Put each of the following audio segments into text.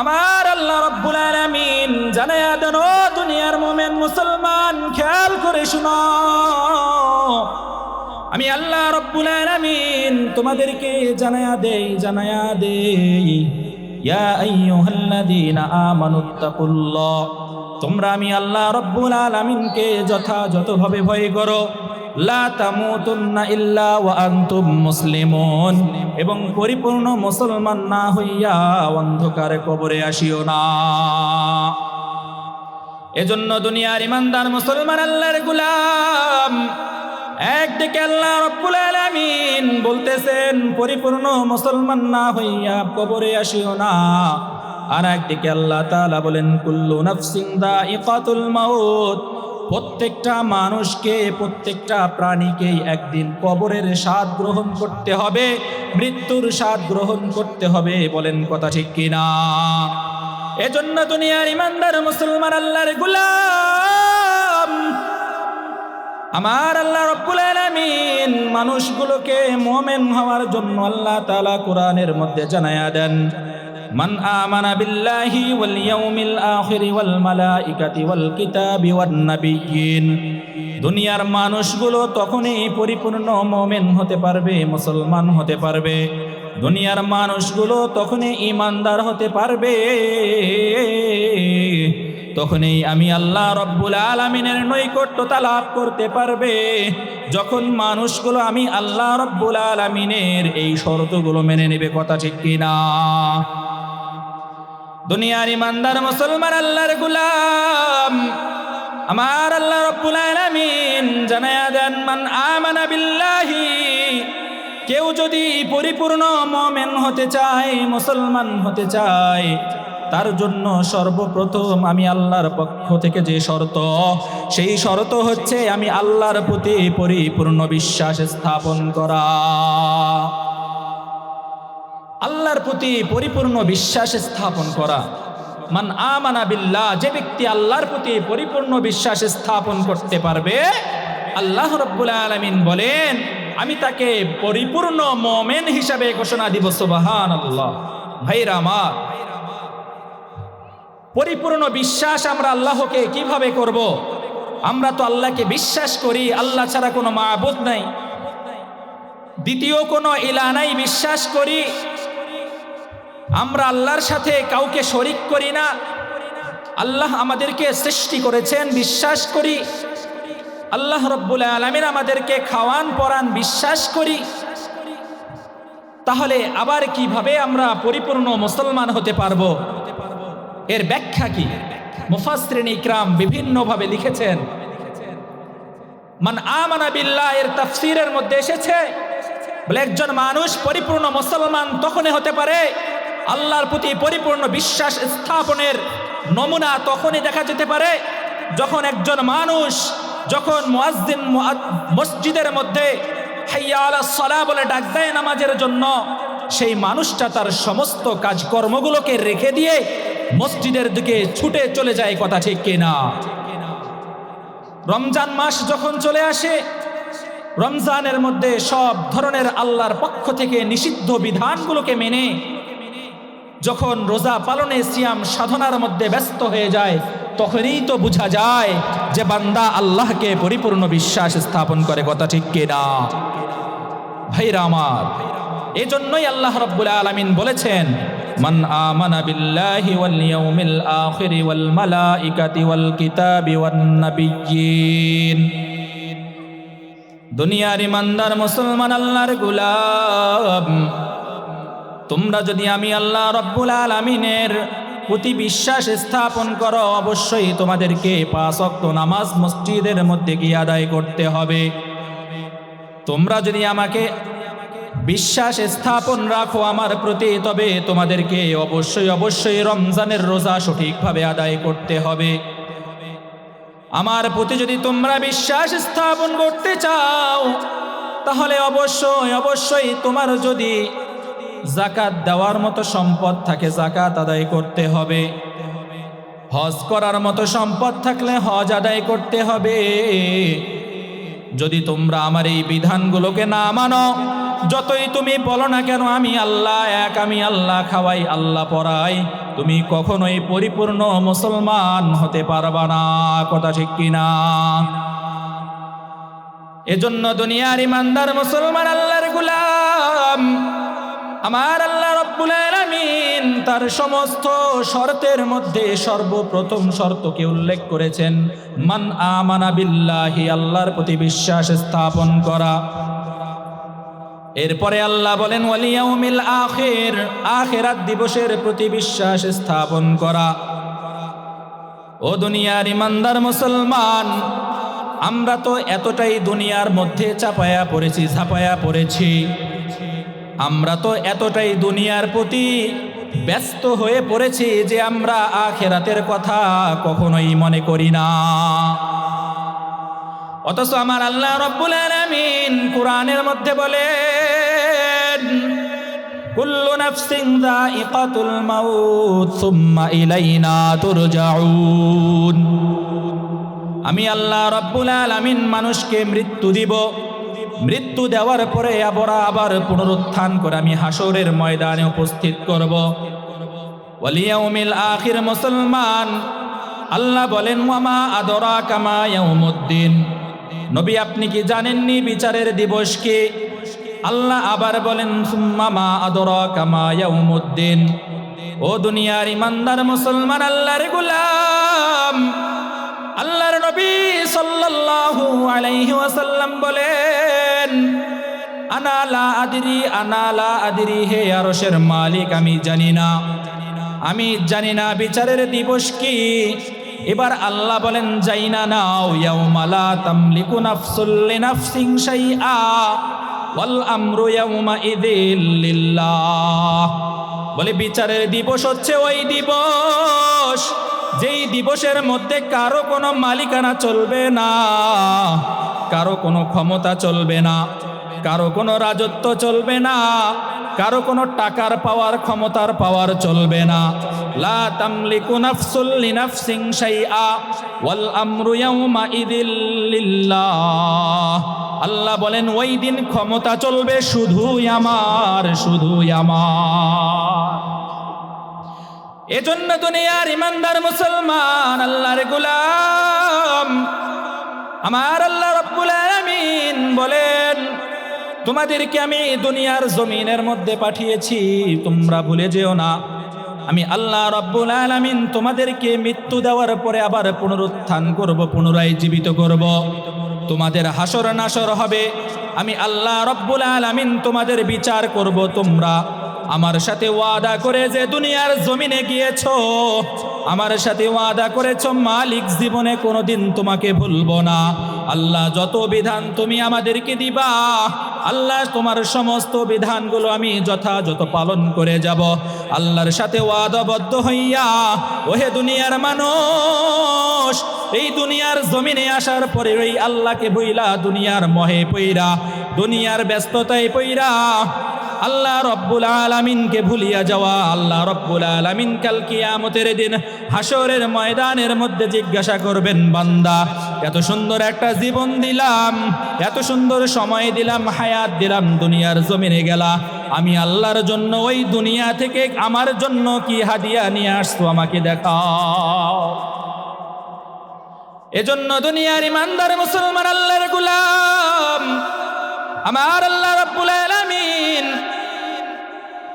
আমার আল্লাহ রব্বুল আলামিন জানায়া দেন, ও দুনিয়ার মোমেন মুসলমান, খেয়াল করে শুনো। আমি আল্লাহ রব্বুল আলামিন তোমাদেরকে জানায়া দেই জানায়া দেই, ইয়া আইয়ুহাল্লাযীনা আমানুত্তাকুল্লাহ তোমরা আমি আল্লাহ রব্বুল আলামিনকে যথাযথভাবে ভয় করো। এবং পরিপূর্ণ মুসলমান না হইয়া অন্ধকারে কবরে আসিও না। এজন্য দুনিয়ার ইমানদার মুসলমান আল্লাহর গুলাম, একদিকে আল্লাহ রব্বুল আলামিন বলতেছেন, পরিপূর্ণ মুসলমান না হইয়া কবরে আসিও না। আর একদিকে আল্লাহ তাআলা বলেন, কুল্লু নাফসিন দাইকাতুল মাউত। প্রত্যেকটা মানুষকে, প্রত্যেকটা প্রাণীকেই একদিন কবরের স্বাদ গ্রহণ করতে হবে, মৃত্যুর স্বাদ গ্রহণ করতে হবে, বলেন কথা ঠিক কিনা? এজন্য দুনিয়ার ইমানদার মুসলমান আল্লাহর গুলাম, আমার আল্লাহ রব্বুল আলামিন মানুষগুলোকে মুমিন হওয়ার জন্য আল্লাহ তাআলা কোরআনের মধ্যে জানায়া দেন। মান বিল্লাহি ওয়াল ইয়াউমিল আখির ওয়াল মালাইকাতি ওয়াল কিতাবি দুনিয়ার মানুষগুলো তখনই পরিপূর্ণ মোমেন হতে পারবে, মুসলমান হতে পারবে। দুনিয়ার মানুষগুলো তখনই ইমানদার হতে পারবে। তখনই আমি আল্লাহ রব্বুল আলমিনের নৈকট্যতা লাভ করতে পারবে। যখন মানুষগুলো আমি আল্লাহ রব্বুল আলমিনের এই শর্তগুলো মেনে নেবে, কথা ঠিক কিনা? দুনিয়ার ইমানদার মুসলমান আল্লাহর গুলাম, আমার আল্লাহ রব্বুল আলামিন জানায়া দেন, মান আমানা বিল্লাহি কেউ যদি পরিপূর্ণ মুমিন হতে চায়, মুসলমান হতে চায় তার জন্য সর্বপ্রথম আমি আল্লাহর পক্ষ থেকে যে শর্ত, সেই শর্ত হচ্ছে আমি আল্লাহর প্রতি পরিপূর্ণ বিশ্বাস স্থাপন করা। আল্লাহর প্রতি পরিপূর্ণ বিশ্বাস স্থাপন করা। মান আমানা বিল্লাহ, যে ব্যক্তি আল্লাহর প্রতি পরিপূর্ণ বিশ্বাস স্থাপন করতে পারবে, আল্লাহ রব্বুল আলমিন বলেন, আমি তাকে পরিপূর্ণ মোমেন হিসাবে ঘোষণা দিব সুবাহান আল্লাহ ভাইরা আমার পরিপূর্ণ বিশ্বাস আমরা আল্লাহকে কীভাবে করব। আমরা তো আল্লাহকে বিশ্বাস করি, আল্লাহ ছাড়া কোনো মাহবুদ নাই। দ্বিতীয় কোনো ইলানাই বিশ্বাস করি। আমরা আল্লাহর সাথে কাউকে শরিক করি না। আল্লাহ আমাদেরকে সৃষ্টি করেছেন, বিশ্বাস করি। আল্লাহ রব্বুল আলমিন আমাদেরকে খাওয়ান, পরান, বিশ্বাস করি। তাহলে আবার কীভাবে আমরা পরিপূর্ণ মুসলমান হতে পারব? এর ব্যাখ্যা কি? মুফাসরিন ইকরাম বিভিন্নভাবে লিখেছেন। মান আমানা বিল্লাহ, এর তাফসিরের মধ্যে এসেছে, বলে একজন মানুষ পরিপূর্ণ মুসলমান তখনই হতে পারে, আল্লাহর প্রতি পরিপূর্ণ বিশ্বাস স্থাপনের নমুনা তখনই দেখা যেতে পারে, যখন একজন মানুষ যখন মুয়াজ্জিন মসজিদের মধ্যে হাইয়া আলা সলা বলে ডাক দেয় নামাজের জন্য, সেই মানুষটা তার সমস্ত কাজকর্মগুলোকে রেখে দিয়ে মসজিদের দিকে ছুটে চলে যায় কথা ঠিক কিনা। রমজান মাস যখন চলে আসে, রমজানের মধ্যে সব ধরনের আল্লাহর পক্ষ থেকে নিষিদ্ধ বিধানগুলোকে মেনে, যখন রোজা পালনে সিয়াম সাধনার মধ্যে ব্যস্ত হয়ে যায়, তখনই তো বোঝা যায় যে বান্দা আল্লাহকে পরিপূর্ণ বিশ্বাস স্থাপন করে কথা ঠিক কিনা। ভাইরা আমার, এজন্যই আল্লাহ রব্বুল আলামিন বলেছেন ইয়াউমিল আখির ওয়াল মালাইকাতি ওয়াল কিতাবি ওয়ান নাবিয়্যিন। দুনিয়ার ইমানদার মুসলমান আল্লাহর গুলাম। তোমরা যদি আমি আল্লাহ রব্বুল আলামিনের প্রতি বিশ্বাস স্থাপন করো, অবশ্যই তোমাদেরকে পাঁচ অক্ত নামাজ মসজিদের মধ্যে গিয়ে আদায় করতে হবে। তোমরা যদি আমাকে বিশ্বাস স্থাপন রাখো আমার প্রতি, তবে তোমাদেরকে অবশ্যই অবশ্যই রমজানের রোজা সঠিকভাবে আদায় করতে হবে। আমার প্রতি যদি তোমরা বিশ্বাস স্থাপন করতে চাও, তাহলে অবশ্যই অবশ্যই তোমার যদি জাকাত দেওয়ার মতো সম্পদ থাকে জাকাত আদায় করতে হবে। হজ করার মতো সম্পদ থাকলে হজ আদায় করতে হবে। যদি তোমরা আমার এই বিধানগুলোকে না মানো যতই তুমি বলো না কেন, আমি আল্লাহ এক, আমি আল্লাহ খাওয়াই, আল্লাহ পড়াই। তুমি কখনোই পরিপূর্ণ মুসলমান হতে পারবা না, কথা ঠিক কিনা এজন্য দুনিয়ার ইমানদার মুসলমান আল্লাহর গুলাম, আমার আল্লাহ রব্বুল আলামিন তার সমস্ত শর্তের মধ্যে সর্বপ্রথম শর্তকে উল্লেখ করেছেন, মান আমানা বিল্লাহি, আল্লাহর প্রতি বিশ্বাস স্থাপন করা। এরপরে আল্লাহ বলেন, ওয়ালিয়াউমিল আখির আখিরাত দিবসের প্রতি বিশ্বাস স্থাপন করা। ও দুনিয়ার ইমানদার মুসলমান, আমরা তো এতটাই দুনিয়ার মধ্যে চাপায়া পড়েছি, ঝাপায়া পড়েছি। আমরা তো এতটাই দুনিয়ার প্রতি ব্যস্ত হয়ে পড়েছি যে আমরা আখেরাতের কথা কখনোই মনে করি না। অথচ আমার আল্লাহ রব্বুল আলামিন কোরআনের মধ্যে বলেন, কুল্লু নাফসিন যায়িকাতুল মাউত সুম্মা ইলাইনা তুরজাউন। আমি আল্লাহ রব্বুল আলামিন মানুষকে মৃত্যু দিব। মৃত্যু দেওয়ার পরে আবার আবার পুনরুত্থান করে আমি হাসরের ময়দানে উপস্থিত করব। ওয়ালিয়াউমিল আখির মুসলমান, আল্লাহ বলেন ওয়ামা আদরা কামা ইয়াউমুদ্দিন। নবী, আপনি কি জানেননি বিচারের দিবস কি? আল্লাহ আবার বলেন সুম্মামা আদরা কামা ইয়াউমুদ্দিন। ও দুনিয়ার ইমানদার মুসলমান, আল্লাহর গুলাম। আল্লাহর নবী সাল্লাল্লাহু আলাইহি ওয়াসাল্লাম বলেন আনালা আদিরি আনালা আদিরি, হে আরশের মালিক, আমি জানি না। আমি জানি না বিচারের দিবস কি। এবার আল্লাহ বলেন যাই না নাও ইয়াউমালা তামলিকু নাফসুল লিনাফসিন শাইআ ওয়াল আমরু ইয়াউমা ইদিল বলে, বিচারের দিবস হচ্ছে ওই দিবস। যেই দিবসের মধ্যে কারও কোনো মালিকানা চলবে না, কারও কোনো ক্ষমতা চলবে না, কারও কোনো রাজত্ব চলবে না কারও কোনো টাকার পাওয়ার, ক্ষমতার পাওয়ার চলবে না। লা তামলিকু নাফসুল লিনাফসিন শাইআ ওয়াল আমরু ইয়াউমা ইদিল লিল্লাহ। আল্লাহ বলেন, ওই দিন ক্ষমতা চলবে শুধুই আমার শুধুই আমার। এজন্য দুনিয়ার ইমানদার মুসলমান, আল্লাহর গোলাম। আমার আল্লাহ রব্বুল আলামিন বলেন তোমাদেরকে আমি দুনিয়ার জমিনের মধ্যে পাঠিয়েছি, তোমরা ভুলে যেও না। আমি আল্লাহ রব্বুল আলামিন তোমাদেরকে মৃত্যু দেওয়ার পরে আবার পুনরুত্থান করব, পুনরায় জীবিত করব। তোমাদের হাসর নাসর হবে। আমি আল্লাহ রব্বুল আলামিন তোমাদের বিচার করব, তোমরা আমার সাথে ওয়াদা করে যে দুনিয়ার জমিনে গিয়েছ, আমার সাথে ওয়াদা করেছ, মালিক জীবনে কোনোদিন তোমাকে ভুলবো না। আল্লাহ যত বিধান তুমি আমাদেরকে দিবা আল্লাহ তোমার সমস্ত বিধানগুলো আমি যথাযথ পালন করে যাব। আল্লাহর সাথে ওয়াদবদ্ধ হইয়া, ওহে দুনিয়ার মানুষ, এই দুনিয়ার জমিনে আসার পরে ওই আল্লাহকে বইলা দুনিয়ার মহে পইরা, দুনিয়ার ব্যস্ততায় পইরা আল্লাহ রব্বুল আলামিনকে ভুলিয়া যাওয়া, আল্লাহ রব্বুল আলামিন কাল কিয়ামতের দিন হাসরের ময়দানের মধ্যে জিজ্ঞাসা করবেন, বান্দা, এত সুন্দর একটা জীবন দিলাম, এত সুন্দর সময় দিলাম, হায়াত দিলাম, দুনিয়ার জমিনে গেলা। আমি আল্লাহর জন্য ওই দুনিয়া থেকে আমার জন্য কি হাদিয়া নিয়ে আসতো আমাকে দেখাও। এজন্য দুনিয়ার ইমানদার মুসলমান আল্লাহর গুলাম, আমার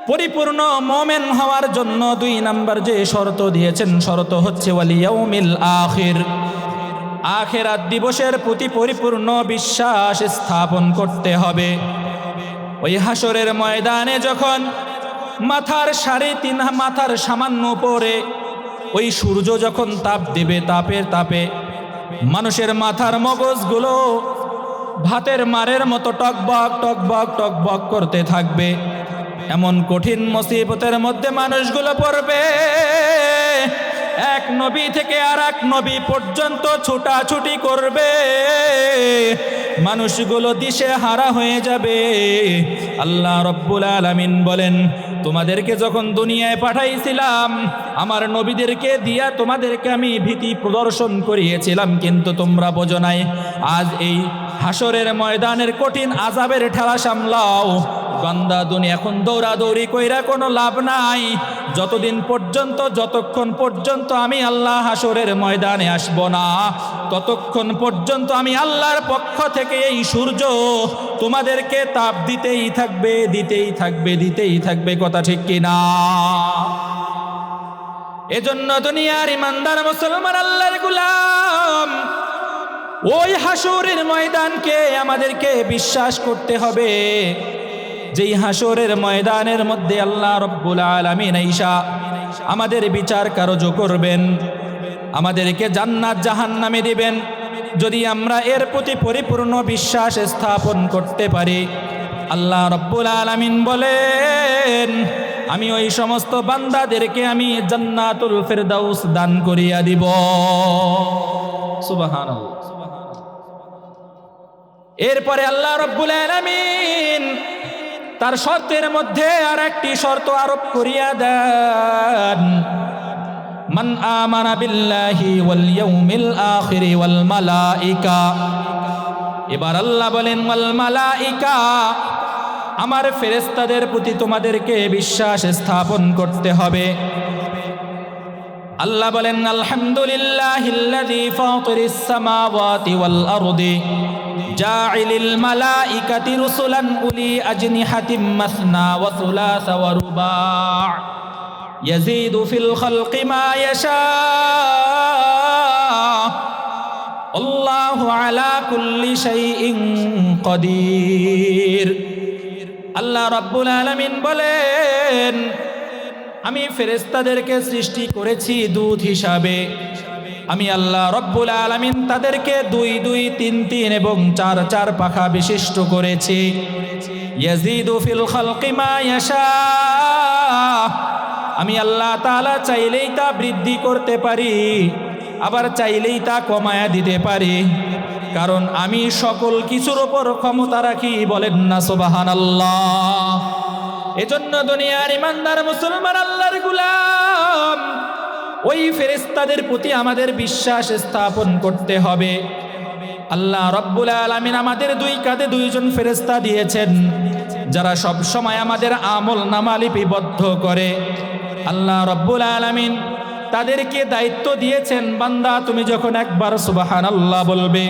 পরিপূর্ণ মোমেন হওয়ার জন্য দুই নাম্বার যে শর্ত দিয়েছেন, শর্ত হচ্ছে ওয়ালিয়াউমিল আখির। আখেরাত দিবসের প্রতি পরিপূর্ণ বিশ্বাস স্থাপন করতে হবে। ওই হাসরের ময়দানে যখন মাথার সাড়ে তিন, মাথার সামান্য পরে ওই সূর্য যখন তাপ দেবে তাপের তাপে মানুষের মাথার মগজগুলো ভাতের মারের মতো টকবক টকবক টকবক করতে থাকবে। এমন কঠিন মুসিবতের মধ্যে মানুষগুলো পড়বে। এক নবী থেকে আর এক নবী পর্যন্ত ছুটাছুটি করবে। মানুষগুলো দিশে হারা হয়ে যাবে। আল্লাহ রব্বুল আলামিন বলেন, তোমাদেরকে যখন দুনিয়ায় পাঠাইছিলাম, আমার নবীদেরকে দিয়া তোমাদেরকে আমি ভীতি প্রদর্শন করিয়েছিলাম, কিন্তু তোমরা বোঝো নাই, আজ এই হাসরের ময়দানের কঠিন আজাবের ঠেলা সামলাও। বান্দা দুনিয়া এখন দৌড়াদৌড়ি কইরা কোনো লাভ নাই। যতদিন পর্যন্ত, যতক্ষণ পর্যন্ত আমি আল্লাহ হাসরের ময়দানে আসব না, ততক্ষণ পর্যন্ত আমি আল্লাহর পক্ষ থেকে এই সূর্য তোমাদেরকে তাপ দিতেই থাকবে দিতেই থাকবে দিতেই থাকবে, কথা ঠিক কিনা এজন্য দুনিয়ার ইমানদার মুসলমান আল্লাহর গুলাম ওই হাসুরের ময়দানকে আমাদেরকে বিশ্বাস করতে হবে। যেই হাসরের ময়দানের মধ্যে আল্লাহ রব্বুল আলামিন ঈশা আমাদের বিচার কার্য করবেন, আমাদেরকে জান্নাত জাহান্নামে দিবেন। যদি আমরা এর প্রতি পরিপূর্ণ বিশ্বাস স্থাপন করতে পারি, আল্লাহ রব্বুল আলামিন বলেন, আমি ওই সমস্ত বান্দাদেরকে আমি জান্নাতুল ফেরদাউস দান করিয়া দিব। সুবহানাল্লাহ। এরপরে আল্লাহ রব্বুল আলামিন তার শর্তের মধ্যে আর একটি শর্ত আরোপ করিয়া দেন। মান আমানা বিল্লাহি ওয়াল ইয়াউমিল আখিরি ওয়াল মালাইকা। এবার আল্লাহ বলেন, ওয়াল মালাইকা, আমার ফেরেশতাদের প্রতি তোমাদেরকে বিশ্বাস স্থাপন করতে হবে। আল্লাহ বলেন, আলহামদুলিল্লাহিল্লাযী ফাতিরিস সামাওয়াতি ওয়াল আরদি জাইলিল মালাইকাতি রুসুলান উলি আজনিহাতিম মাসনা ওয়া সুলাসা ওয়া রুবা' ইয়াজিদু ফিল খালকি মা ইয়াশা। আল্লাহু আলা কুল্লি শাইইন কাদির আল্লাহ রাব্বুল আলামিন বলেন আমি ফেরেস্তাদেরকে সৃষ্টি করেছি দূত হিসাবে। আমি আল্লাহ রব্বুল আলমিন তাদেরকে দুই দুই, তিন তিন এবং চার চার পাখা বিশিষ্ট করেছি। আমি আল্লাহ তাআলা চাইলেই তা বৃদ্ধি করতে পারি, আবার চাইলেই তা কমায়া দিতে পারি। কারণ আমি সকল কিছুর ওপর ক্ষমতা রাখি বলেন না সুবহানাল্লাহ। এজন্য দুনিয়ার ইমানদার মুসলমান আল্লাহর গুলাম, ওই ফেরেস্তাদের প্রতি আমাদের বিশ্বাস স্থাপন করতে হবে। আল্লাহ রব্বুল আলমিন আমাদের দুই কাঁধে দুইজন ফেরেস্তা দিয়েছেন, যারা সব সময় আমাদের আমল নামা লিপিবদ্ধ করে। আল্লাহ রব্বুল আলমিন তাদেরকে দায়িত্ব দিয়েছেন, বান্দা তুমি যখন একবার সুবাহান আল্লাহ বলবে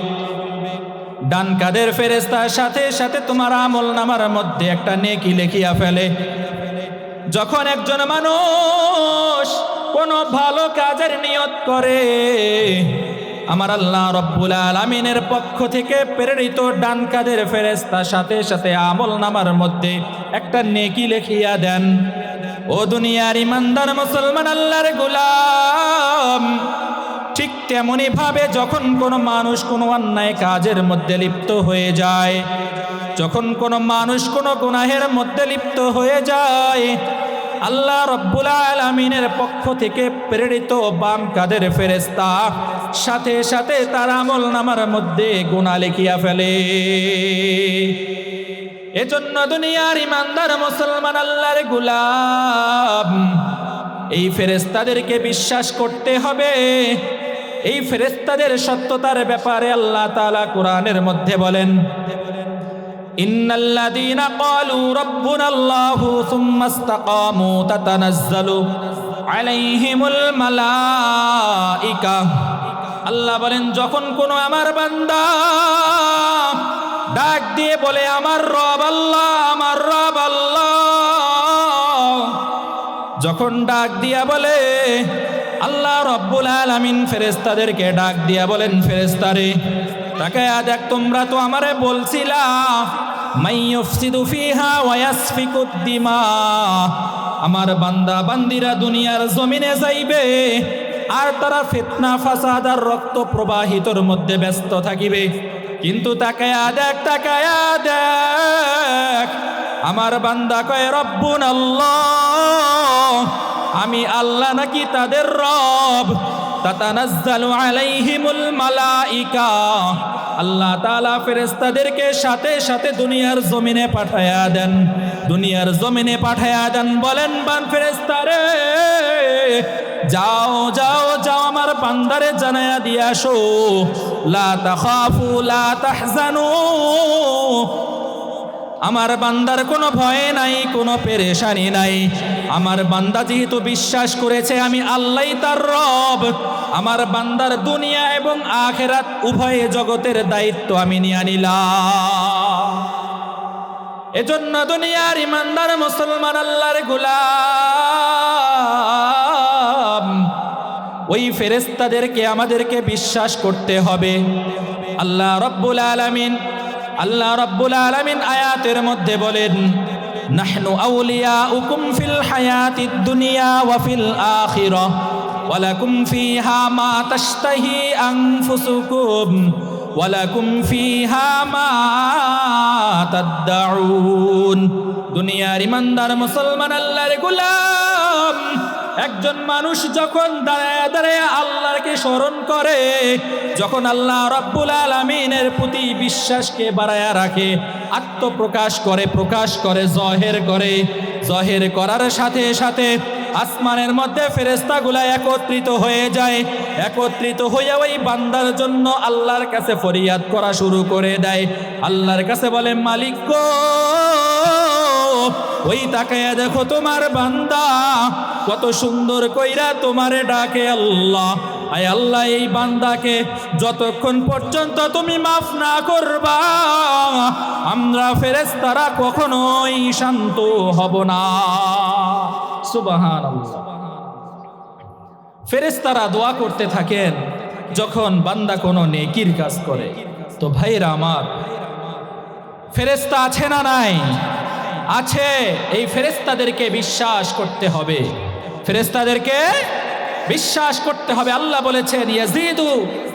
ডান কাদের ফেরেস্তার সাথে সাথে তোমার আমল নামার মধ্যে একটা নেকি লেখিয়া ফেলে। যখন একজন মানুষ কোনো ভালো কাজের নিয়ত করে, আমার আল্লাহ রব্বুল আলমিনের পক্ষ থেকে প্রেরিত ডান কাদের ফেরেস্তার সাথে সাথে আমল নামার মধ্যে একটা নেকি লেখিয়া দেন, ও দুনিয়ার ইমানদার মুসলমান আল্লাহর গুলাম ঠিক তেমনি ভাবে যখন কোনো মানুষ কোনো অন্যায় কাজের মধ্যে লিপ্ত হয়ে যায়, যখন কোনো মানুষ কোনো গুনাহের মধ্যে লিপ্ত হয়ে যায়, আল্লাহ রব্বুল পক্ষ থেকে প্রেরিত বাম কাদের ফেরেস্তা সাথে সাথে তার আমল নামার মধ্যে গুণা লিখিয়া ফেলে। এজন্য দুনিয়ার ইমানদার মুসলমান আল্লাহর গুলাম এই ফেরেস্তাদেরকে বিশ্বাস করতে হবে। এই ফেরেস্তাদের সত্যতার ব্যাপারে আল্লাহ তাআলা কোরআনের মধ্যে বলেন, ইন্নাল্লাযীনা ক্বালু রাব্বুনাল্লাহু সুম্মা ইসতাকামু তাতানাজ্জালু আলাইহিমুল মালাইকা। আল্লাহ বলেন, যখন কোন আমার বান্দা ডাক দিয়ে বলে, আমার রব আল্লাহ, আমার রব আল্লাহ যখন ডাক দিয়া বলে, আল্লাহ রব্বুল আলামিন ফেরেস্তাদেরকে ডাক দিয়া বলেন ফেরেস্তারে তাকে দেখ, তোমরা তো আমারে বলছিলা আমার বান্দা বান্দিরা দুনিয়ার জমিনে যাইবে, আর তারা ফিতনা, ফাসাদ আর রক্ত প্রবাহিতর মধ্যে ব্যস্ত থাকিবে। কিন্তু তাকায়া দেখ তাকায়া দেখ আমার বান্দা কয়, রব্বুন আল্লাহ, আমি আল্লাহ নাকি তাদের রব? আলাইহিমুল আল্লাহ সাথে সাথে দুনিয়ার জমিনে পাঠায়া দেন। দুনিয়ার জমিনে পাঠায়া দেন, বলেন, বান যাও যাও যাও আমার বান্দারে জানায়া দিয়ে আসো। লা আমার বান্দার কোনো ভয় নাই, কোনো পেরেশানি নাই। আমার বান্দা যেহেতু বিশ্বাস করেছে আমি আল্লাহ তার রব, আমার বান্দার দুনিয়া এবং আখেরাত উভয় জগতের দায়িত্ব আমি নিয়ে নিলাম। এজন্য দুনিয়ার ইমানদার মুসলমান আল্লাহর গুলাম, ওই ফেরেস্তাদেরকে আমাদেরকে বিশ্বাস করতে হবে। আল্লাহ রব্বুল আলামিন আল্লাহ রব্বুল আলামিন আয়াতের মধ্যে বলেন, নাহনু আউলিয়াউকুম ফিল হায়াতিদ দুনিয়া ওয়া ফিল আখিরাহ ওয়ালাকুম ফিহা মা তাশতাহি আনফুসুকুম ওয়ালাকুম ফিহা মা তাদদাউন। দুনিয়ার ইমানদার মুসলমান আল্লাহর গোলাম। একজন মানুষ যখন দাঁড়ায় দাঁড়ায় আল্লাহকে স্মরণ করে, যখন আল্লাহ রব্বুল আলমিনের প্রতি বিশ্বাসকে বাড়ায়া রাখে, আত্মপ্রকাশ করে, প্রকাশ করে, জহের করে, জহের করার সাথে সাথে আসমানের মধ্যে ফেরেস্তাগুলা একত্রিত হয়ে যায়। একত্রিত হয়ে ওই বান্দার জন্য আল্লাহর কাছে ফরিয়াদ করা শুরু করে দেয়। আল্লাহর কাছে বলে, মালিক ওই তাকায়া দেখো তোমার বান্দা কত সুন্দর কইরা তোমারে ডাকে আল্লাহ। আয় আল্লাহ, এই বান্দাকে যতক্ষণ পর্যন্ত তুমি মাফ না করবা, আমরা ফেরেস্তারা কখনোই শান্ত হব না। সুবাহান ফেরেস্তারা দোয়া করতে থাকেন যখন বান্দা কোনো নেকির কাজ করে। তো ভাইরা আমার ফেরেস্তা আছে না নাই? আছে, এই ফেরেস্তাদেরকে বিশ্বাস করতে হবে। ফেরেস্তাদেরকে বিশ্বাস করতে হবে। আল্লাহ বলেছেন, ইয়াজিদু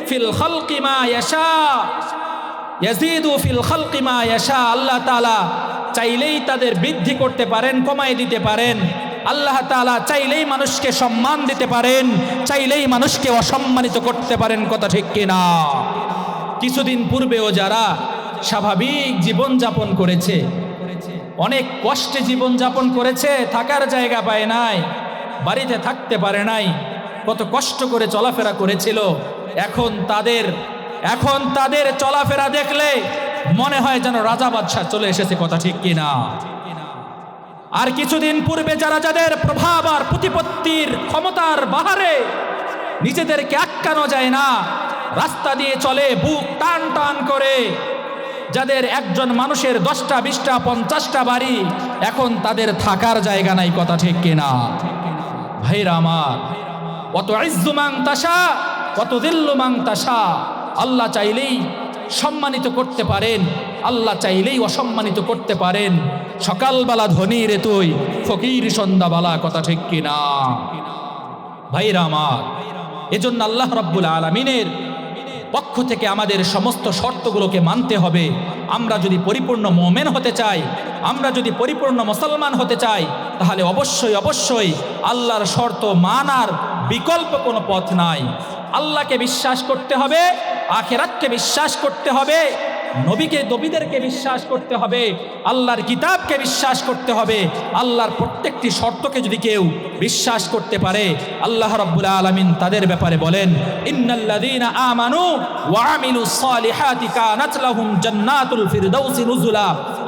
ফিল খালকি মা ইয়াশা। ইয়াজিদু ফিল খালকি মা ইয়াশা। আল্লাহ তাআলা চাইলেই তাদের বৃদ্ধি করতে পারেন কমাই দিতে পারেন। আল্লাহ তাআলা চাইলেই মানুষকে সম্মান দিতে পারেন, চাইলেই মানুষকে অসম্মানিত করতে পারেন, কথা ঠিক কিনা? কিছুদিন পূর্বেও যারা স্বাভাবিক জীবন যাপন করেছে, অনেক কষ্টে জীবন যাপন করেছে, থাকার জায়গা পায় নাই। বাড়িতে থাকতে পারে নাই। কত কষ্ট করে চলাফেরা করেছিল। এখন তাদের এখন তাদের চলাফেরা দেখলে মনে হয় যেন রাজা বাদশাহ চলে এসেছে, কথা ঠিক কিনা? আর কিছুদিন পূর্বে যারা যাদের প্রভাব আর প্রতিপত্তির ক্ষমতার বাহারে নিজেদেরকে আটকানো যায় না, রাস্তা দিয়ে চলে, বুক টান টান করে। যাদের একজন মানুষের দশটা, বিশটা, পঞ্চাশটা বাড়ি এখন তাদের থাকার জায়গা নাই, কথা ঠিক কিনা? ভাইরা আমার কত ইজ্জুমাং তাসা কত দিল্লুমাং তাসা আল্লাহ চাইলেই সম্মানিত করতে পারেন, আল্লাহ চাইলেই অসম্মানিত করতে পারেন। সকালবেলা ধনী রে তুই, ফকির সন্ধ্যাবেলা কথা ঠিক কিনা? ভাইরা আমার এজন্য আল্লাহ রব্বুল আলমিনের পক্ষ থেকে আমাদের সমস্ত শর্তগুলোকে মানতে হবে। আমরা যদি পরিপূর্ণ মোমেন হতে চাই, আমরা যদি পরিপূর্ণ মুসলমান হতে চাই, তাহলে অবশ্যই অবশ্যই আল্লাহর শর্ত মানার বিকল্প কোনো পথ নাই। আল্লাহকে বিশ্বাস করতে হবে, আখেরাতকে বিশ্বাস করতে হবে নবীকে, নবীদেরকে বিশ্বাস করতে হবে, আল্লাহর কিতাবকে বিশ্বাস করতে হবে, আল্লাহর প্রত্যেকটি শর্তকে যদি কেউ বিশ্বাস করতে পারে, আল্লাহ রাব্বুল আলামিন তাদের ব্যাপারে বলেন আমানু জান্নাতুল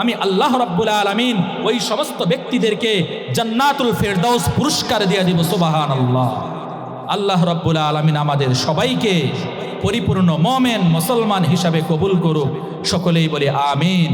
আমি আল্লাহ রাব্বুল আলামিন ওই সমস্ত ব্যক্তিদেরকে জান্নাতুল ফিরদাউস পুরস্কার দিয়ে দিব, সুবহানাল্লাহ। আল্লাহ রাব্বুল আলামিন আমাদের সবাইকে পরিপূর্ণ মমেন মুসলমান হিসাবে কবুল করুক সকলেই বলে আমিন।